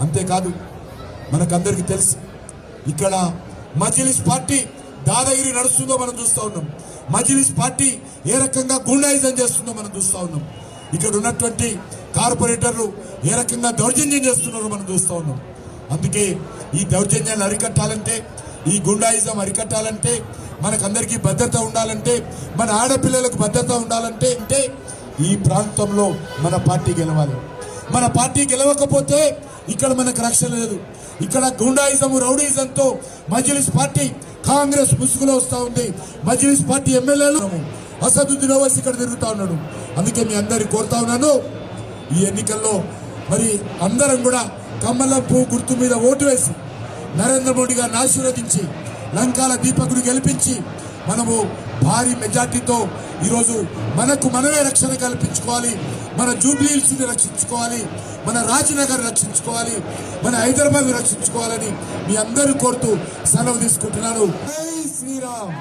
అంతేకాదు మనకందరికీ తెలుసు ఇక్కడ మజిలిస్ పార్టీ దాదాగిరి నడుస్తుందో మనం చూస్తూ ఉన్నాం. మజిలిస్ పార్టీ ఏ రకంగా గుండాయిజం చేస్తుందో మనం చూస్తూ ఉన్నాం. ఇక్కడ ఉన్నటువంటి కార్పొరేటర్లు ఏ రకంగా దౌర్జన్యం చేస్తున్నారో మనం చూస్తూ ఉన్నాం. అందుకే ఈ దౌర్జన్యాలు అరికట్టాలంటే ఈ గుండాయిజం అరికట్టాలంటే మనకందరికీ భద్రత ఉండాలంటే మన ఆడపిల్లలకు భద్రత ఉండాలంటే అంటే ఈ ప్రాంతంలో మన పార్టీ గెలవాలి. మన పార్టీ గెలవకపోతే ఇక్కడ మనకు రక్షణ లేదు. ఇక్కడ గుండాయిజం రౌడీజంతో మజ్లిస్ పార్టీ కాంగ్రెస్ ముసుగులో వస్తూ ఉంది. మజ్లిస్ పార్టీ ఎమ్మెల్యేలు అసదుద్దీన్ ఓవైసీ ఇక్కడ తిరుగుతూ ఉన్నాడు. అందుకే మీ అందరికి కోరుతా ఉన్నాను. ఈ ఎన్నికల్లో మరి అందరం కూడా కమ్మలం పువ్వు గుర్తు మీద ఓటు వేసి నరేంద్ర మోడీ గారిని ఆశీర్వదించి లంకాల దీపకుడు గెలిపించి మనము భారీ మెజార్టీతో ఈరోజు మనకు మనమే రక్షణ కల్పించుకోవాలి మన జూబ్లీహిల్స్ని రక్షించుకోవాలి మన రాజనగర్ రక్షించుకోవాలి మన హైదరాబాద్ రక్షించుకోవాలని మీ అందరూ కోరుతూ సెలవు తీసుకుంటున్నాను. శ్రీరామ్!